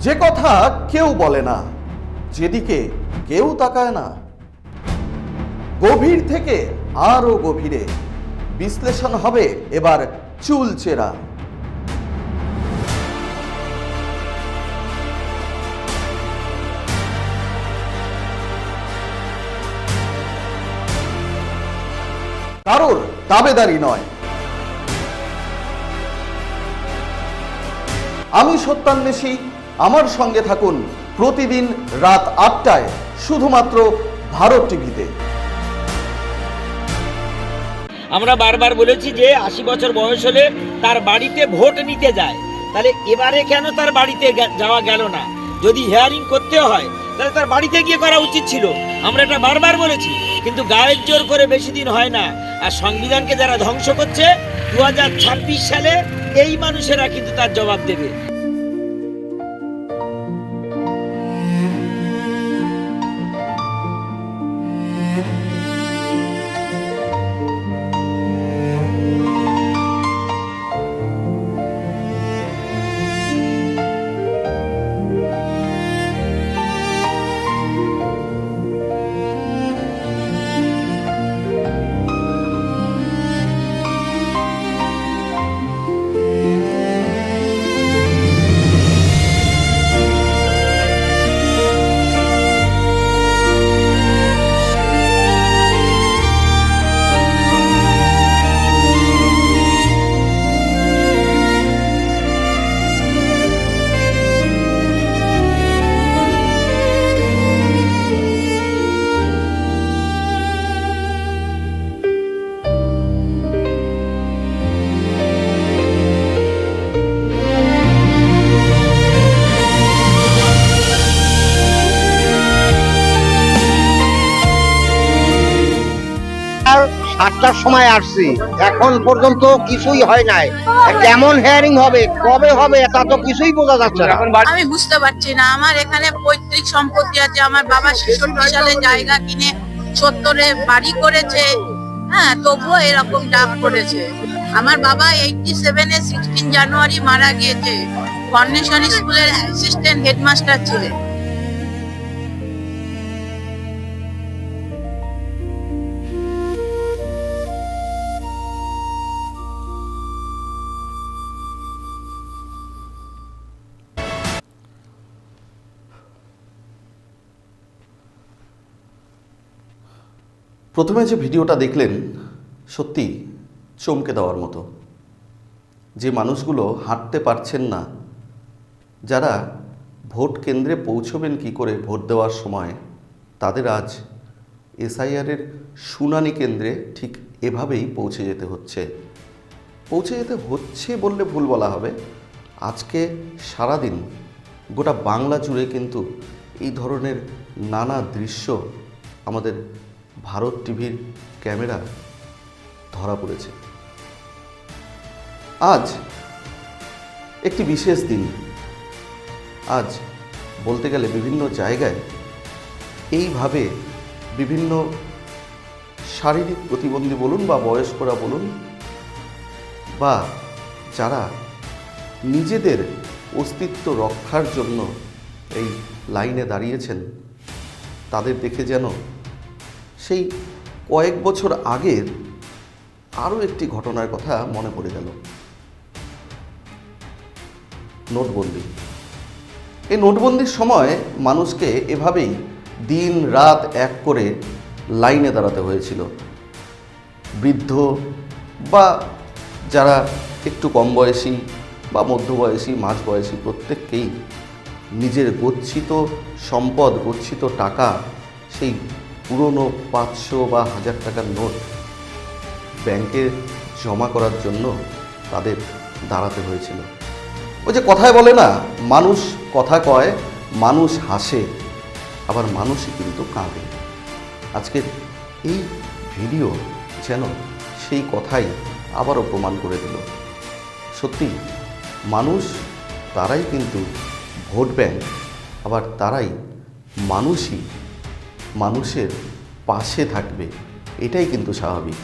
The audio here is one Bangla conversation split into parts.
যে কথা কেউ বলে না, যেদিকে কেউ তাকায় না। গভীর থেকে আরও গভীরে বিশ্লেষণ হবে এবার চুলচেরা। কারোর দাবেদারি নয়। আমি সত্যান্বেষী আমার সঙ্গে থাকুন প্রতিদিন রাত আটটায় শুধুমাত্র ভারত টিভিতে। আমরা বারবার বলেছি যে আশি বছর বয়স হলে তার বাড়িতে ভোট নিতে যায়। তাহলে এবারে কেন তার বাড়িতে যাওয়া গেল না? যদি হিয়ারিং করতে হয়, তাহলে তার বাড়িতে গিয়ে করা উচিত ছিল। আমরা এটা বারবার বলেছি, কিন্তু গায়ের জোর করে বেশি দিন হয় না। আর সংবিধানকে যারা ধ্বংস করছে দু হাজার ছাব্বিশ সালে এই মানুষেরা কিন্তু তার জবাব দেবে। আসছি এখন পর্যন্ত কিছুই হয় নাই। কেমন হেয়ারিং হবে কবে হবে তা তো কিছুই বোঝা যাচ্ছে না। আমি বুঝতে পারছি না। আমার এখানে পৈতৃক সম্পত্তি আছে। আমার বাবা ছেষট্টি সালে জায়গা কিনে সত্তরে বাড়ি করেছে। হ্যাঁ তবুও এরকম ডাক করেছে। আমার বাবা এইটটি সেভেনে সিক্সটিন জানুয়ারি মারা গিয়েছে। কর্নেশন স্কুলের অ্যাসিস্ট্যান্ট হেডমাস্টার ছিলেন। প্রথমে যে ভিডিওটা দেখলেন, সত্যি চমকে দেওয়ার মতো। যে মানুষগুলো হাঁটতে পারছেন না, যারা ভোট কেন্দ্রে পৌঁছবেন কি করে ভোট দেওয়ার সময়, তাদের আজ এসআইআরের শুনানি কেন্দ্রে ঠিক এভাবেই পৌঁছে যেতে হচ্ছে। পৌঁছে যেতে হচ্ছে বললে ভুল বলা হবে। আজকে সারাদিন গোটা বাংলা জুড়ে কিন্তু এই ধরনের নানা দৃশ্য আমাদের ভারত টিভির ক্যামেরা ধরা পড়েছে। আজ একটি বিশেষ দিন। আজ বলতে গেলে বিভিন্ন জায়গায় এইভাবে বিভিন্ন শারীরিক প্রতিবন্ধী বলুন বা বয়স্করা বলুন বা যারা নিজেদের অস্তিত্ব রক্ষার জন্য এই লাইনে দাঁড়িয়েছেন, তাদের দেখে যেন সেই কয়েক বছর আগের আরও একটি ঘটনার কথা মনে পড়ে গেল। নোটবন্দি। এই নোটবন্দির সময় মানুষকে এভাবেই দিন রাত এক করে লাইনে দাঁড়াতে হয়েছিল। বৃদ্ধ বা যারা একটু কম বয়সী বা মধ্যবয়সী মাঝ বয়সী প্রত্যেককেই নিজের গচ্ছিত সম্পদ, গচ্ছিত টাকা সেই পুরনো পাঁচশো বা হাজার টাকার নোট ব্যাংকে জমা করার জন্য তাদের দাঁড়াতে হয়েছিল। ওই যে কথায় বলে না, মানুষ কথা কয়, মানুষ হাসে, আবার মানুষই কিন্তু কাঁদে। আজকের এই ভিডিও যেন সেই কথাই আবারও প্রমাণ করে দিল। সত্যি, মানুষ তারাই কিন্তু ভোট ব্যাংক, আবার তারাই মানুষই মানুষের পাশে থাকবে, এটাই কিন্তু স্বাভাবিক।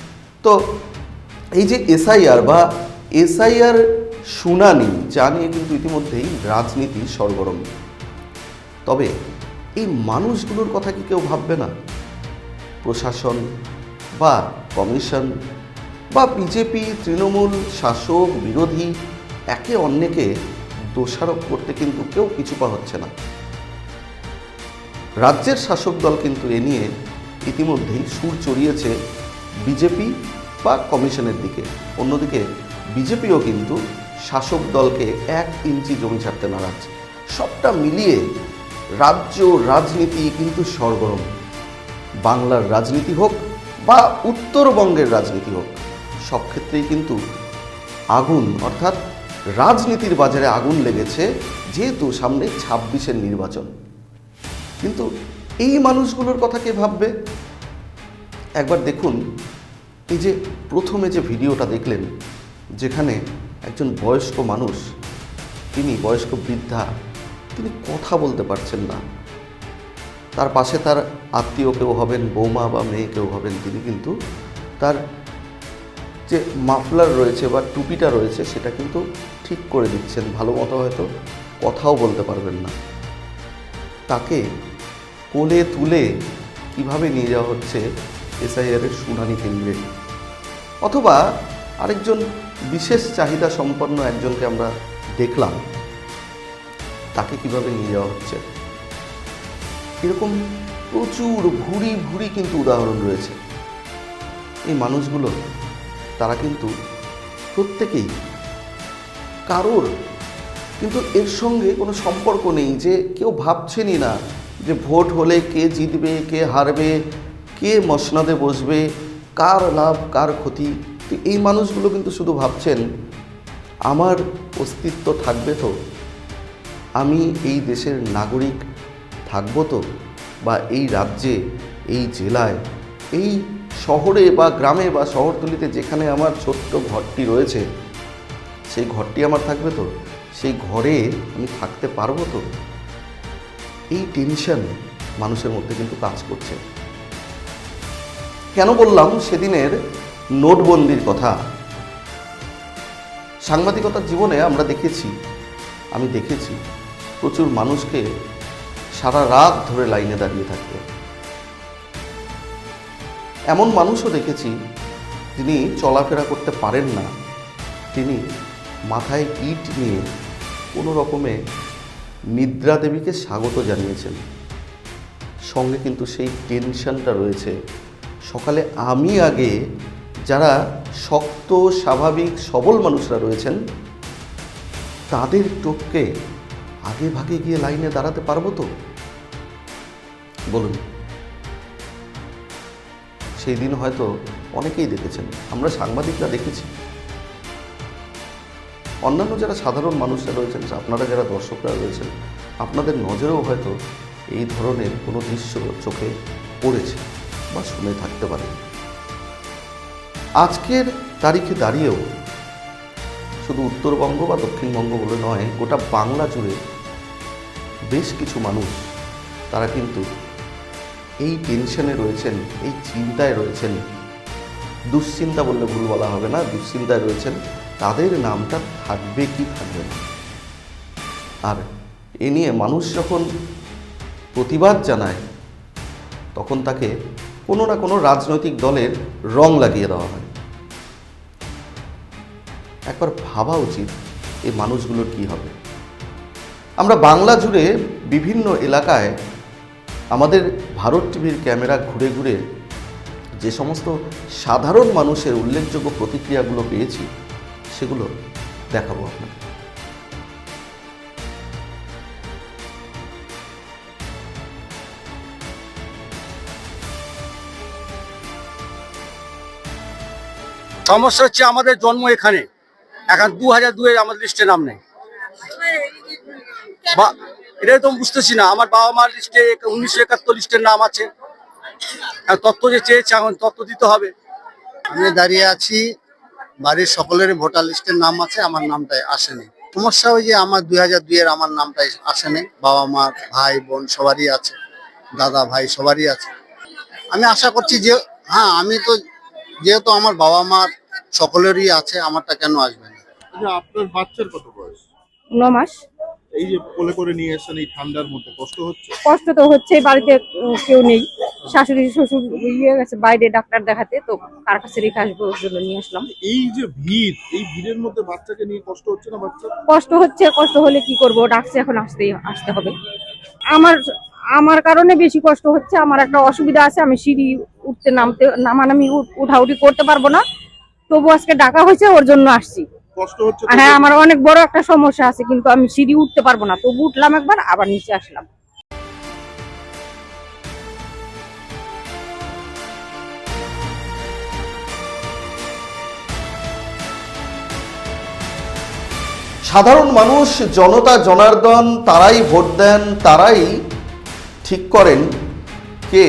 তো এই যে এসআইআর বা এসআইআর শুনানি যা নিয়ে কিন্তু ইতিমধ্যেই রাজনীতি সরগরম। তবে এই মানুষগুলোর কথা কি কেউ ভাববে না? প্রশাসন বা কমিশন বা বিজেপি, তৃণমূল, শাসক, বিরোধী, একে অন্যকে দোষারোপ করতে কিন্তু কেউ পিছুপা হচ্ছে না। রাজ্যের শাসক দল কিন্তু এ নিয়ে ইতিমধ্যেই সুর চড়িয়েছে বিজেপি বা কমিশনের দিকে। অন্যদিকে বিজেপিও কিন্তু শাসক দলকে এক ইঞ্চি জমি ছাড়তে নারাজ। সবটা মিলিয়ে রাজ্য রাজনীতি কিন্তু সরগরম। বাংলার রাজনীতি হোক বা উত্তরবঙ্গের রাজনীতি হোক, সব ক্ষেত্রেই কিন্তু আগুন, অর্থাৎ রাজনীতির বাজারে আগুন লেগেছে, যেহেতু সামনে ছাব্বিশের নির্বাচন। কিন্তু এই মানুষগুলোর কথা কে ভাববে? একবার দেখুন, এই যে প্রথমে যে ভিডিওটা দেখলেন, যেখানে একজন বয়স্ক মানুষ, তিনি বয়স্ক বৃদ্ধা, তিনি কথা বলতে পারছেন না। তার পাশে তার আত্মীয় কেউ হবেন, বৌমা বা মেয়ে কেউ হবেন তিনি, কিন্তু তার যে মাফলার রয়েছে বা টুপিটা রয়েছে, সেটা কিন্তু ঠিক করে দিচ্ছেন। ভালো মতো হয়তো কথাও বলতে পারবেন না। তাকে কোলে তুলে কীভাবে নিয়ে যাওয়া হচ্ছে এসআইআরের শুনানি কেন্দ্রে? অথবা আরেকজন বিশেষ চাহিদা সম্পন্ন একজনকে আমরা দেখলাম, তাকে কীভাবে নিয়ে যাওয়া হচ্ছে? এরকম প্রচুর ভুরি ভুরি কিন্তু উদাহরণ রয়েছে। এই মানুষগুলো, তারা কিন্তু প্রত্যেকেই কারোর কিন্তু এর সঙ্গে কোনো সম্পর্ক নেই যে কেউ ভাবছেনই না যে ভোট হলে কে জিতবে, কে হারবে, কে মসনাদে বসবে, কার লাভ, কার ক্ষতি? তো এই মানুষগুলো কিন্তু শুধু ভাবছেন, আমার অস্তিত্ব থাকবে তো? আমি এই দেশের নাগরিক থাকব তো? বা এই রাজ্যে, এই জেলায়, এই শহরে বা গ্রামে বা শহরতলিতে যেখানে আমার ছোট্ট ঘরটি রয়েছে, সেই ঘরটি আমার থাকবে তো? সেই ঘরে আমি থাকতে পারব তো? এই টেনশন মানুষের মধ্যে কিন্তু কাজ করছে। কেন বললাম? সেদিনের নোটবন্দির কথা। সাংবাদিকতার জীবনে আমরা দেখেছি, আমি দেখেছি, প্রচুর মানুষকে সারা রাত ধরে লাইনে দাঁড়িয়ে থাকতে। এমন মানুষও দেখেছি, যিনি চলাফেরা করতে পারেন না। তিনি মাথায় ইট নিয়ে কোনো রকমে নিদ্রা দেবীকে স্বাগত জানিয়েছেন। সঙ্গে কিন্তু সেই টেনশনটা রয়েছে। সকালে আমি আগে যারা শক্ত, স্বাভাবিক, সবল মানুষরা রয়েছেন, তাদের টোপকে আগে ভাগে গিয়ে লাইনে দাঁড়াতে পারব তো? বলুন। সেই দিন হয়তো অনেকেই দেখেছেন। আমরা সাংবাদিকরা দেখেছি। অন্যান্য যারা সাধারণ মানুষরা রয়েছেন, আপনারা যারা দর্শকরা রয়েছেন, আপনাদের নজরেও হয়তো এই ধরনের কোনো দৃশ্য চোখে পড়েছে বা শুনে থাকতে পারে। আজকের তারিখে দাঁড়িয়েও শুধু উত্তরবঙ্গ বা দক্ষিণবঙ্গ বলে নয়, গোটা বাংলা জুড়ে বেশ কিছু মানুষ, তারা কিন্তু এই টেনশনে রয়েছেন, এই চিন্তায় রয়েছেন। দুশ্চিন্তা বললে ভুল বলা হবে না, দুশ্চিন্তায় রয়েছেন। তাদের নামটা থাকবে কি থাকবে না। আর এ নিয়ে মানুষ যখন প্রতিবাদ জানায়, তখন তাকে কোনো না কোনো রাজনৈতিক দলের রং লাগিয়ে দেওয়া হয়। একবার ভাবা উচিত এই মানুষগুলোর কি হবে। আমরা বাংলা জুড়ে বিভিন্ন এলাকায় আমাদের ভারত টিভির ক্যামেরা ঘুরে ঘুরে যে সমস্ত সাধারণ মানুষের উল্লেখযোগ্য প্রতিক্রিয়াগুলো পেয়েছি, সেগুলো দেখাবো আপনাকে। সমস্যা হচ্ছে আমাদের জন্ম এখানে। এখন দু হাজার দুয়ের আমাদের লিস্টে নাম নেই। বা, এটাই তো বুঝতেছি না। আমার বাবা মার লিস্টে উনিশশো একাত্তর লিস্টের নাম আছে। তত্ত্ব যে চেয়েছে, এখন তত্ত্ব দিতে হবে। আমি দাঁড়িয়ে আছি বাড়ির সকলের ভোটার লিস্টের নাম আছে আমার নামটাই আসেনি। সমস্যা ওই যে আমার দুই হাজার দুইয়ের আমার নামটাই আসেনি। বাবা মা ভাই বোন সবারই আছে দাদা ভাই সবারই আছে। আমি আশা করছি যে হ্যাঁ আমি তো যেহেতু আমার বাবা মার সকলেরই আছে আমারটা কেন আসবে না? আচ্ছা আপনার বাচ্চার কত বয়স? ন মাস। এই যে কোলে করে নিয়ে এসেছেন এই ঠান্ডার মধ্যে কষ্ট হচ্ছে? কষ্ট তো হচ্ছে বাড়িতে কেউ নেই। শাশুড়ি শ্বশুর ইয়ে গেছে বাইরে ডাক্তার দেখাতে তো কার কাছে রেখে আসব ওর জন্য নিয়ে আসলাম। এই যে ভিড় এই ভিড়ের মধ্যে বাচ্চাকে নিয়ে কষ্ট হচ্ছে না বাচ্চা? কষ্ট হচ্ছে কষ্ট হলে কি করব? ডাকছে এখন আসতেই আসতে হবে। আমার আমার কারণে বেশি কষ্ট হচ্ছে আমার একটা অসুবিধা আছে আমি সিঁড়ি উঠতে নামতে নামানামি উঠ- উঠাউঠি করতে পারব না। তবু আজকে ডাকা হয়েছে ওর জন্য আসছি? হ্যাঁ আমার অনেক বড় একটা সমস্যা আছে কিন্তু আমি সিঁড়ি উঠতে পারব না। তবু উঠলাম একবার আবার নিচে আসলাম। সাধারণ মানুষ জনতা জনার্দন তারাই ভোট দেন তারাই ঠিক করেন কে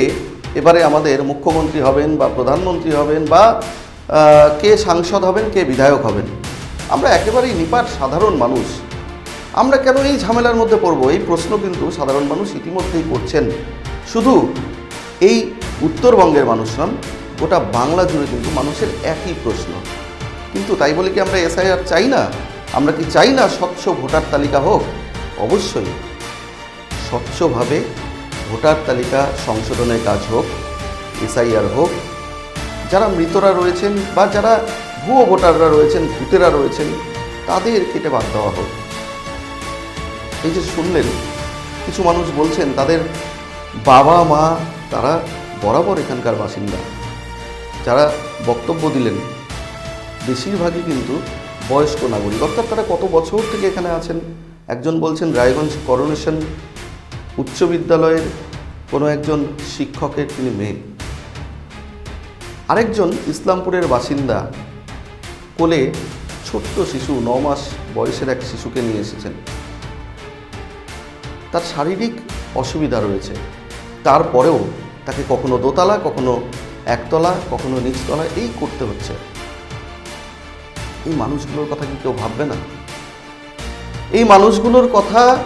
এবারে আমাদের মুখ্যমন্ত্রী হবেন বা প্রধানমন্ত্রী হবেন বা আহ, কে সাংসদ হবেন কে বিধায়ক হবেন। আমরা একেবারেই নিপাট সাধারণ মানুষ। আমরা কেন এই ঝামেলার মধ্যে পড়ব? এই প্রশ্ন কিন্তু সাধারণ মানুষ ইতিমধ্যেই করছেন। শুধু এই উত্তরবঙ্গের মানুষ নন, গোটা বাংলা জুড়ে কিন্তু মানুষের একই প্রশ্ন। কিন্তু তাই বলে কি আমরা এসআইআর চাই না? আমরা কি চাই না স্বচ্ছ ভোটার তালিকা হোক? অবশ্যই। স্বচ্ছভাবে ভোটার তালিকা সংশোধনের কাজ হোক, এসআইআর হোক, যারা মৃতরা রয়েছেন বা যারা ভুয়ো ভোটাররা রয়েছেন ভূতেরা রয়েছেন, তাদের কেটে বাদ দেওয়া হোক। এই যে শুনলেন, কিছু মানুষ বলছেন, তাদের বাবা, মা, তারা বরাবর এখানকার বাসিন্দা। যারা বক্তব্য দিলেন, বেশিরভাগই কিন্তু বয়স্ক নাগরিক। অর্থাৎ তারা কত বছর থেকে এখানে আছেন? একজন বলছেন, রায়গঞ্জ করোনেশন উচ্চ বিদ্যালয়ের কোনো একজন শিক্ষকের তিনি মেয়ে। আরেকজন ইসলামপুরের বাসিন্দা কোলে ছোট্ট শিশু ন মাস বয়সের এক শিশুকে নিয়ে এসেছেন। তার শারীরিক অসুবিধা রয়েছে। তারপরেও তাকে কখনো দোতলা, কখনো একতলা, কখনো নিচতলা এই করতে হচ্ছে। এই মানুষগুলোর কথা কি কেউ ভাববে না? এই মানুষগুলোর কথা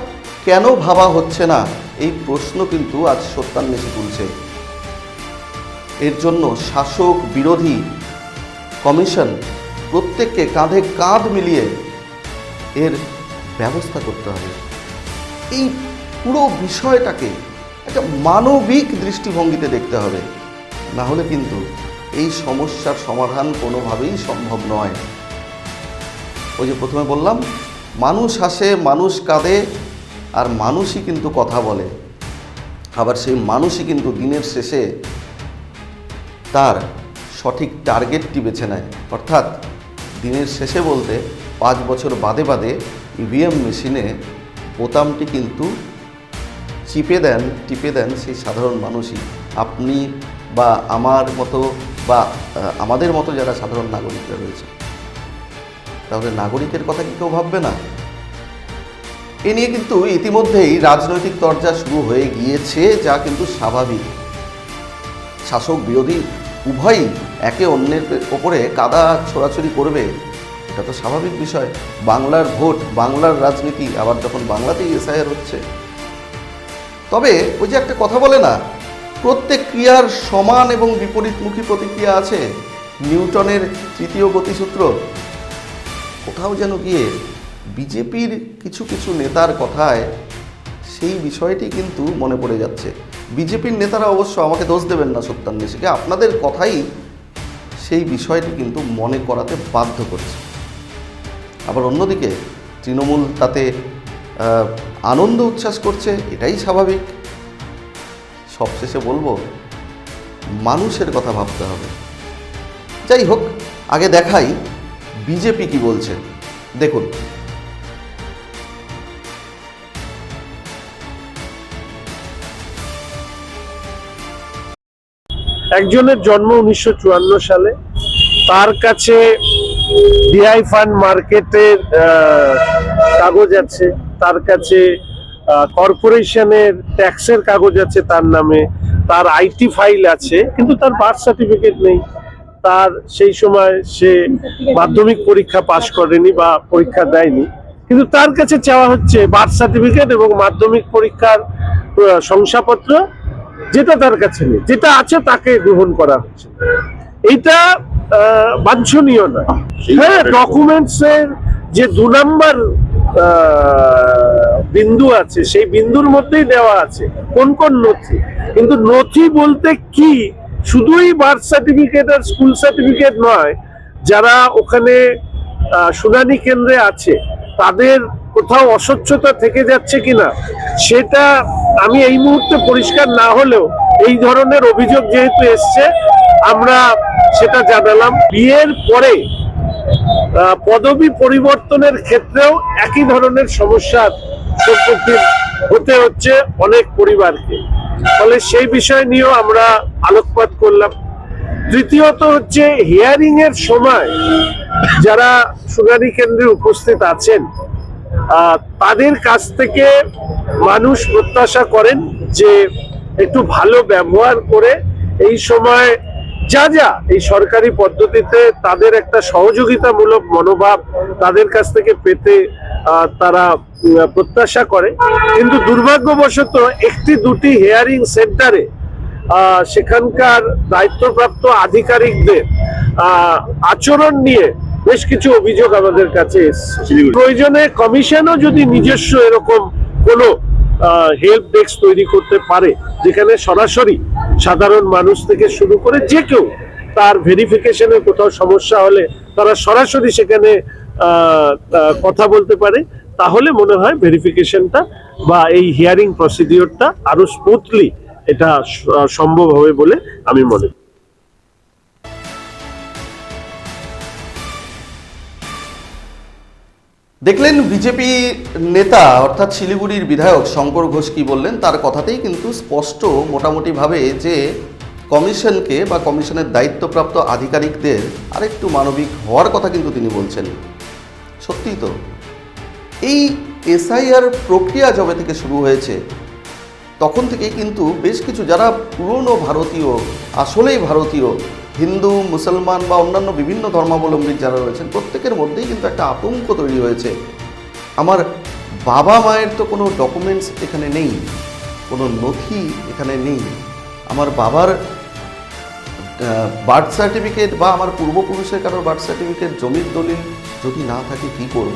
কেন ভাবা হচ্ছে না? এই প্রশ্ন কিন্তু আজ সত্যান্বেষী তুলছে। এর জন্য শাসক বিরোধী কমিশন প্রত্যেককে কাঁধে কাঁধ মিলিয়ে এর ব্যবস্থা করতে হবে। এই পুরো বিষয়টাকে একটা মানবিক দৃষ্টিভঙ্গিতে দেখতে হবে। না হলে কিন্তু এই সমস্যার সমাধান কোনোভাবেই সম্ভব নয়। ওই যে প্রথমে বললাম, মানুষ হাসে, মানুষ কাঁদে, আর মানুষই কিন্তু কথা বলে। আবার সেই মানুষই কিন্তু দিনের শেষে তার সঠিক টার্গেটটি বেছে নেয়। অর্থাৎ দিনের শেষে বলতে পাঁচ বছর বাদে বাদে ইভিএম মেশিনে বোতামটি কিন্তু চিপে দেন, টিপে দেন সেই সাধারণ মানুষই। আপনি বা আমার মতো বা আমাদের মতো যারা সাধারণ নাগরিকরা রয়েছে। তাহলে নাগরিকের কথা কি কেউ ভাববে না? এ নিয়ে কিন্তু ইতিমধ্যেই রাজনৈতিক তরজা শুরু হয়ে গিয়েছে, যা কিন্তু স্বাভাবিক। শাসক বিরোধী উভয়ই একে অন্যের ওপরে কাদা ছোড়াছড়ি করবে, এটা তো স্বাভাবিক বিষয়। বাংলার ভোট, বাংলার রাজনীতি, আবার যখন বাংলাতেই এসআইআর হচ্ছে। তবে ওই যে একটা কথা বলে না, প্রত্যেক ক্রিয়ার সমান এবং বিপরীতমুখী প্রতিক্রিয়া আছে নিউটনের তৃতীয় গতিসূত্র। কোথাও যেন গিয়ে বিজেপির কিছু কিছু নেতার কথায় সেই বিষয়টি কিন্তু মনে পড়ে যাচ্ছে। বিজেপির নেতারা অবশ্য আমাকে দোষ দেবেন না, সত্যান্বেষীকে। আপনাদের কথাই সেই বিষয়টি কিন্তু মনে করাতে বাধ্য করছে। আবার অন্যদিকে তৃণমূল তাতে আনন্দ উচ্ছ্বাস করছে, এটাই স্বাভাবিক। সবশেষে বলব, মানুষের কথা ভাবতে হবে। যাই হোক, আগে দেখাই বিজেপি কি বলছে। দেখুন একজনের জন্ম উনিশশো চুয়ান্ন সালে। তার কাছে ডিআই ফান্ড মার্কেটের কাগজ আছে। তার কাছে কর্পোরেশনের ট্যাক্সের কাগজ আছে তার নামে। তার আইটি ফাইল আছে, কিন্তু তার বার্থ সার্টিফিকেট নেই। তার সেই সময় সে মাধ্যমিক পরীক্ষা পাশ করেনি বা পরীক্ষা দেয়নি। কিন্তু তার কাছে চাওয়া হচ্ছে বার্থ সার্টিফিকেট এবং মাধ্যমিক পরীক্ষার শংসাপত্র। যেটা তার কাছে নেই যেটা আছে তাকে গ্রহণ করা হচ্ছে। আহ, বাঞ্ছনীয় না হ্যাঁ ডকুমেন্টসের যে দু নম্বর বিন্দু আছে সেই বিন্দুর মধ্যেই দেওয়া আছে কোন কোন নথি। কিন্তু নথি বলতে কি? শুধুই বার্থ সার্টিফিকেট আর স্কুল সার্টিফিকেট নয় যারা ওখানে শুনানি কেন্দ্রে আছে তাদের কোথাও অস্বচ্ছতা থেকে যাচ্ছে কিনা, সেটা আমি এই মুহূর্তে পরিষ্কার না হলেও এই ধরনের অভিযোগ যেহেতু এসছে, আমরা সেটা জানালাম। বিয়ের পরে পদবি পরিবর্তনের ক্ষেত্রেও একই ধরনের সমস্যার সম্মুখীন হতে হচ্ছে অনেক পরিবারকে। ফলে সেই বিষয় নিয়েও আমরা আলোকপাত করলাম। তৃতীয়ত হচ্ছে হিয়ারিং এর সময় যারা শুনানি কেন্দ্রে উপস্থিত আছেন তাদের কাছ থেকে মানুষ প্রত্যাশা করেন যে একটু ভালো ব্যবহার করে এই সময় যা যা এই সরকারি পদ্ধতিতে তাদের একটা সহযোগিতামূলক মনোভাব তাদের কাছ থেকে পেতে তারা প্রত্যাশা করে। কিন্তু দুর্ভাগ্যবশত একটি দুটি হেয়ারিং সেন্টারে সেখানকার দায়িত্বপ্রাপ্ত আধিকারিকদের আচরণ নিয়ে বেশ কিছু অভিযোগ আমাদের কাছে প্রয়োজনে কমিশনও যদি নিজস্ব এরকম কোনো হেল্প ডেস্ক তৈরি করতে পারে যেখানে সরাসরি সাধারণ মানুষ থেকে শুরু করে যে কেউ তার ভেরিফিকেশনের কোথাও সমস্যা হলে তারা সরাসরি সেখানে কথা বলতে পারে তাহলে মনে হয় ভেরিফিকেশনটা বা এই হিয়ারিং প্রসিডিওরটা আরও স্মুথলি এটা সম্ভব হবে বলে আমি মনে করি। দেখলেন বিজেপি নেতা, অর্থাৎ শিলিগুড়ির বিধায়ক শঙ্কর ঘোষ কি বললেন, তার কথাতেই কিন্তু স্পষ্ট মোটামুটিভাবে যে কমিশনকে বা কমিশনের দায়িত্বপ্রাপ্ত আধিকারিকদের আরেকটু মানবিক হওয়ার কথা কিন্তু তিনি বলছেন। সত্যিই তো। এই এসআইআর প্রক্রিয়া যবে থেকে শুরু হয়েছে, তখন থেকে কিন্তু বেশ কিছু যারা পুরনো ভারতীয়, আসলেই ভারতীয় হিন্দু, মুসলমান বা অন্যান্য বিভিন্ন ধর্মাবলম্বী যারা রয়েছেন, প্রত্যেকের মধ্যেই কিন্তু একটা আতঙ্ক তৈরি হয়েছে। আমার বাবা মায়ের তো কোনো ডকুমেন্টস এখানে নেই, কোনো নথি এখানে নেই। আমার বাবার বার্থ সার্টিফিকেট বা আমার পূর্বপুরুষের কারোর বার্থ সার্টিফিকেট জমির দলিল, যদি না থাকে কি করব।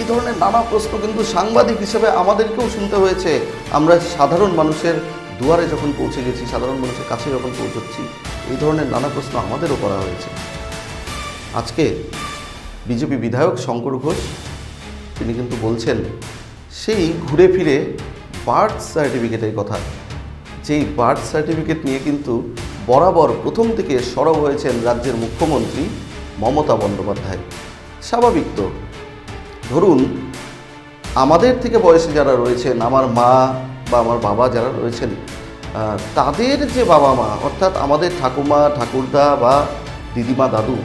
এই ধরনের নানা প্রশ্ন কিন্তু সাংবাদিক হিসেবে আমাদেরকেও শুনতে হয়েছে। আমরা সাধারণ মানুষের দুয়ারে যখন পৌঁছে গেছি, সাধারণ মানুষের কাছে যখন পৌঁছচ্ছি, এই ধরনের নানা প্রশ্ন আমাদেরও করা হয়েছে। আজকে বিজেপি বিধায়ক শঙ্কর ঘোষ, তিনি কিন্তু বলছেন, সেই ঘুরে ফিরে বার্থ সার্টিফিকেটের কথা। যেই বার্থ সার্টিফিকেট নিয়ে কিন্তু বরাবর প্রথম থেকে সরব হয়েছেন রাজ্যের মুখ্যমন্ত্রী মমতা বন্দ্যোপাধ্যায়। স্বাভাবিক তো। ধরুন, আমাদের থেকে বয়সে যারা রয়েছেন, আমার মা বা আমার বাবা যারা রয়েছেন তাদের যে বাবা মা অর্থাৎ আমাদের ঠাকুমা, ঠাকুরদা বা দিদিমা, দাদু,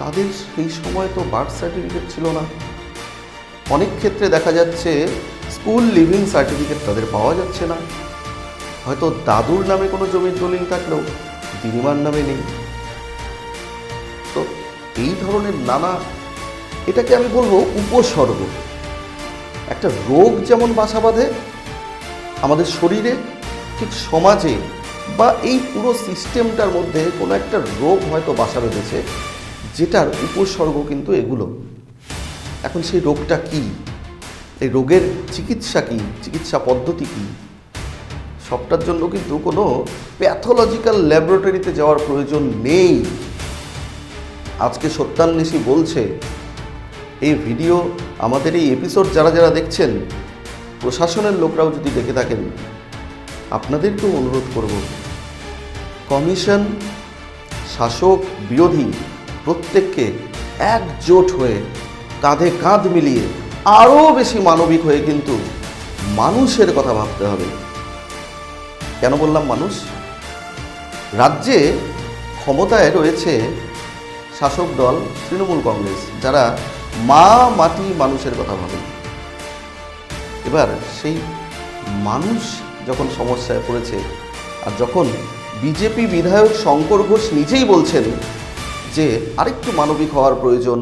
তাদের সেই সময় তো বার্থ সার্টিফিকেট ছিল না। অনেক ক্ষেত্রে দেখা যাচ্ছে স্কুল লিভিং সার্টিফিকেট তাদের পাওয়া যাচ্ছে না। হয়তো দাদুর নামে কোনো জমির দলিল থাকলেও, দিদিমার নামে নেই। তো এই ধরনের নানা, এটাকে আমি বলব উপসর্গ। একটা রোগ যেমন বাসা বাঁধে আমাদের শরীরে ঠিক সমাজে বা এই পুরো সিস্টেমটার মধ্যে কোনো একটা রোগ হয়তো বাসা বেঁধেছে, যেটার উপসর্গ কিন্তু এগুলো। এখন সেই রোগটা কি? এই রোগের চিকিৎসা কি? চিকিৎসা পদ্ধতি কি? সবটার জন্য কিন্তু কোনো প্যাথোলজিক্যাল ল্যাবরেটরিতে যাওয়ার প্রয়োজন নেই। আজকে সত্যান্বেষী বলছে, এই ভিডিও আমাদের এই এপিসোড যারা যারা দেখছেন প্রশাসনের লোকরাও যদি দেখে থাকেন, আপনাদেরকেও অনুরোধ করব, কমিশন, শাসক, বিরোধী প্রত্যেককে একজোট হয়ে কাঁধে কাঁধ মিলিয়ে আরও বেশি মানবিক হয়ে কিন্তু মানুষের কথা ভাবতে হবে। কেন বললাম মানুষ? রাজ্যে ক্ষমতায় রয়েছে শাসক দল তৃণমূল কংগ্রেস, যারা মা মাটি মানুষের কথা ভাবেন। এবার সেই মানুষ যখন সমস্যায় পড়েছে আর যখন বিজেপি বিধায়ক শঙ্কর ঘোষ নিজেই বলছেন যে আরেকটু মানবিক হওয়ার প্রয়োজন,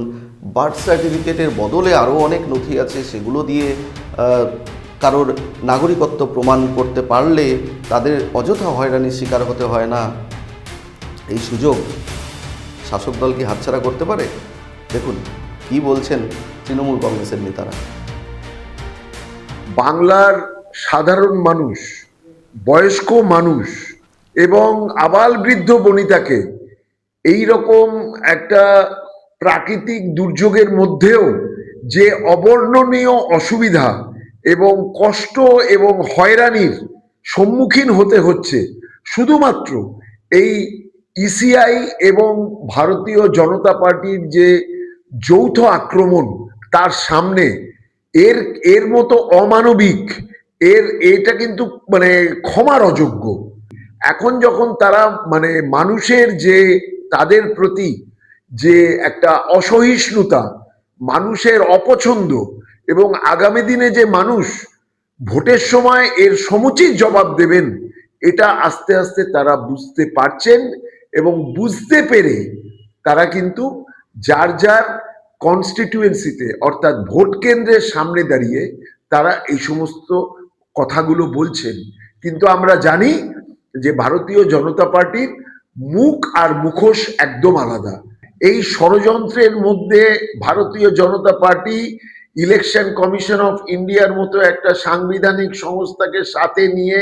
বার্থ সার্টিফিকেটের বদলে আরও অনেক নথি আছে, সেগুলো দিয়ে কারোর নাগরিকত্ব প্রমাণ করতে পারলে তাদের অযথা হয়রানির শিকার হতে হয় না। এই সুযোগ শাসক দল কি হাতছাড়া করতে পারে? দেখুন, কি বলছেন তৃণমূল কংগ্রেসের নেতারা। বাংলার সাধারণ মানুষ, বয়স্ক মানুষ এবং আবাল বৃদ্ধ বনিতাকে এই রকম একটা প্রাকৃতিক দুর্যোগের মধ্যেও যে অবর্ণনীয় অসুবিধা এবং কষ্ট এবং হয়রানির সম্মুখীন হতে হচ্ছে, শুধুমাত্র এই ইসিআই এবং ভারতীয় জনতা পার্টির যে যৌথ আক্রমণ তার সামনে এর এর মতো অমানবিক, এর, এটা কিন্তু মানে ক্ষমার অযোগ্য। এখন যখন তারা মানে মানুষের যে, তাদের প্রতি যে একটা অসহিষ্ণুতা, মানুষের অপছন্দ এবং আগামী দিনে যে মানুষ ভোটের সময় এর সমুচিত জবাব দেবেন, এটা আস্তে আস্তে তারা বুঝতে পারছেন এবং বুঝতে পেরে তারা কিন্তু যার যার কনস্টিটিউয়েন্সিতে অর্থাৎ ভোট কেন্দ্রের সামনে দাঁড়িয়ে তারা এই সমস্ত কথাগুলো বলছেন। কিন্তু আমরা জানি যে ভারতীয় জনতা পার্টির মুখ আর মুখোশ একদম আলাদা। এই ষড়যন্ত্রের মধ্যে Bharatiya Janata Party election commission of ইন্ডিয়ার মতো একটা সাংবিধানিক সংস্থাকে সাথে নিয়ে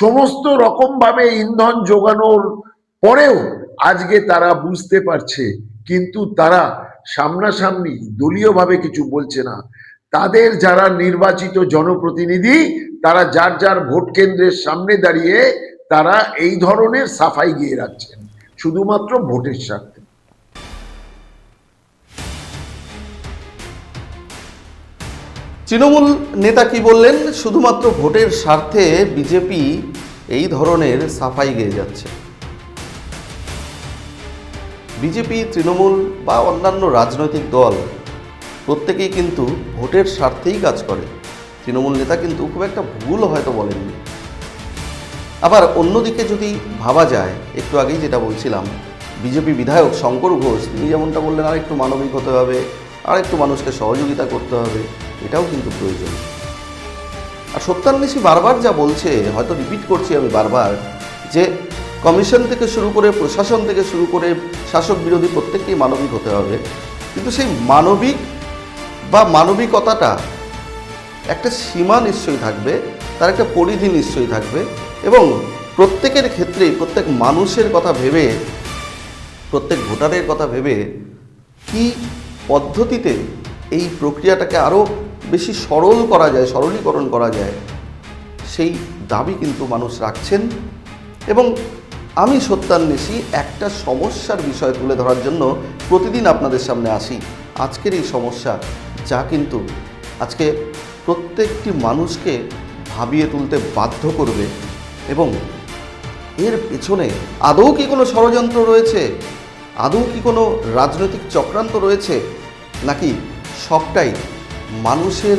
সমস্ত রকম ভাবে ইন্ধন যোগানোর পরেও আজকে তারা বুঝতে পারছে, কিন্তু তারা সামনাসামনি দলীয়ভাবে কিছু বলছে না। তাদের যারা নির্বাচিত জনপ্রতিনিধি, তারা যার যার ভোট কেন্দ্রের সামনে দাঁড়িয়ে তারা এই ধরনের সাফাই গিয়ে রাখছেন, শুধুমাত্র ভোটের স্বার্থে। তৃণমূল নেতা কি বললেন? শুধুমাত্র ভোটের স্বার্থে বিজেপি এই ধরনের সাফাই গেয়ে যাচ্ছে। বিজেপি, তৃণমূল বা অন্যান্য রাজনৈতিক দল প্রত্যেকেই কিন্তু ভোটের স্বার্থেই কাজ করে। তৃণমূল নেতা কিন্তু খুব একটা ভুল হয়তো বলেননি। আবার অন্যদিকে যদি ভাবা যায়, একটু আগেই যেটা বলছিলাম, বিজেপি বিধায়ক শঙ্কর ঘোষ, তিনি যেমনটা বললেন আর একটু মানবিক হতে হবে আর একটু মানুষকে সহযোগিতা করতে হবে, এটাও কিন্তু প্রয়োজন। আর সত্যান্বেষী বারবার যা বলছে, হয়তো রিপিট করছি আমি বারবার, যে কমিশন থেকে শুরু করে, প্রশাসন থেকে শুরু করে শাসক বিরোধী প্রত্যেককেই মানবিক হতে হবে। কিন্তু সেই মানবিক বা মানবিকতাটা একটা সীমা নিশ্চয়ই থাকবে, তার একটা পরিধি নিশ্চয়ই থাকবে এবং প্রত্যেকের ক্ষেত্রেই প্রত্যেক মানুষের কথা ভেবে, প্রত্যেক ভোটারের কথা ভেবে কি পদ্ধতিতে এই প্রক্রিয়াটাকে আরও বেশি সরল করা যায়, সরলীকরণ করা যায়, সেই দাবি কিন্তু মানুষ রাখছেন এবং আমি সত্যান্বেষী একটা সমস্যার বিষয় তুলে ধরার জন্য প্রতিদিন আপনাদের সামনে আসি। আজকের এই সমস্যা যা কিন্তু আজকে প্রত্যেকটি মানুষকে ভাবিয়ে তুলতে বাধ্য করবে এবং এর পেছনে আদৌ কি কোনো ষড়যন্ত্র রয়েছে? আদৌ কি কোনো রাজনৈতিক চক্রান্ত রয়েছে? নাকি সবটাই মানুষের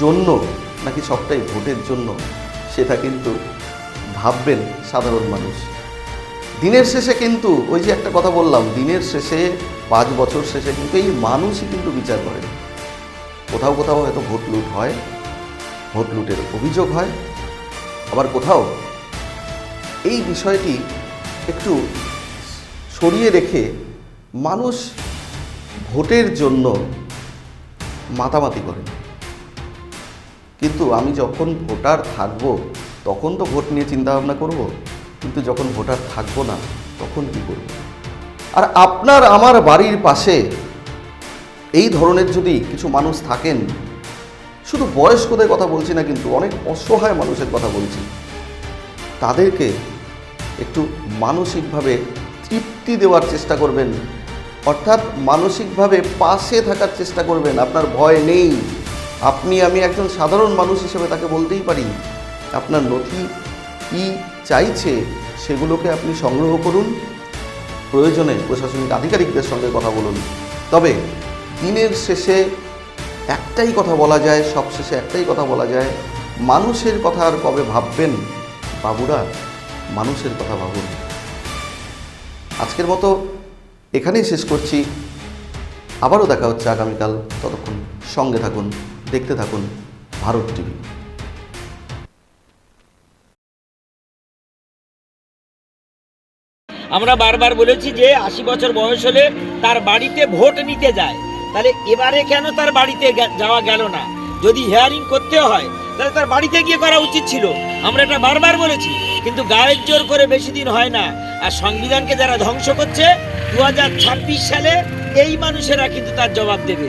জন্য নাকি সবটাই ভোটের জন্য? সেটা কিন্তু ভাববেন সাধারণ মানুষ। দিনের শেষে কিন্তু, ওই যে একটা কথা বললাম, দিনের শেষে, পাঁচ বছর শেষে কিন্তু এই মানুষই কিন্তু বিচার করেন কোথাও কোথাও হয়তো ভোট লুট হয়, ভোট লুটের অভিযোগ হয়, আবার কোথাও। এই বিষয়টি একটু সরিয়ে রেখে মানুষ ভোটের জন্য মাতামাতি করেন কিন্তু আমি যখন ভোটার থাকব, তখন তো ভোট নিয়ে চিন্তাভাবনা করব। কিন্তু যখন ভোটার থাকব না, তখন কি করব? আর আপনার আমার বাড়ির পাশে এই ধরনের যদি কিছু মানুষ থাকেন, শুধু বয়স্কদের কথা বলছি না কিন্তু অনেক অসহায় মানুষের কথা বলছি, তাদেরকে একটু মানসিকভাবে তৃপ্তি দেওয়ার চেষ্টা করবেন, অর্থাৎ মানসিকভাবে পাশে থাকার চেষ্টা করবেন, আপনার ভয় নেই। আপনি, আমি একজন সাধারণ মানুষ হিসেবে তাকে বলতেই পারি, আপনার নথি কি চাইছে সেগুলোকে আপনি সংগ্রহ করুন। প্রয়োজনে প্রশাসনিক আধিকারিকদের সঙ্গে কথা বলুন। তবে দিনের শেষে একটাই কথা বলা যায় সব শেষে একটাই কথা বলা যায়, মানুষের কথা আর কবে ভাববেন? বাবুরা, মানুষের কথা ভাবুন। আজকের মতো এখানেই শেষ করছি। আবারও দেখা হচ্ছে আগামীকাল। ততক্ষণ সঙ্গে থাকুন, দেখতে থাকুন ভারত টিভি। আমরা বারবার বলেছি যে আশি বছর বয়স হলে তার বাড়িতে ভোট নিতে যায়। তাহলে এবারে কেন তার বাড়িতে যাওয়া গেল না? যদি হেয়ারিং করতে হয়, তাহলে তার বাড়িতে গিয়ে করা উচিত ছিল। আমরা এটা বারবার বলেছি, কিন্তু গায়ের জোর করে বেশি দিন হয় না। আর সংবিধানকে যারা ধ্বংস করছে দু হাজার ছাব্বিশ সালে এই মানুষেরা কিন্তু তার জবাব দেবে।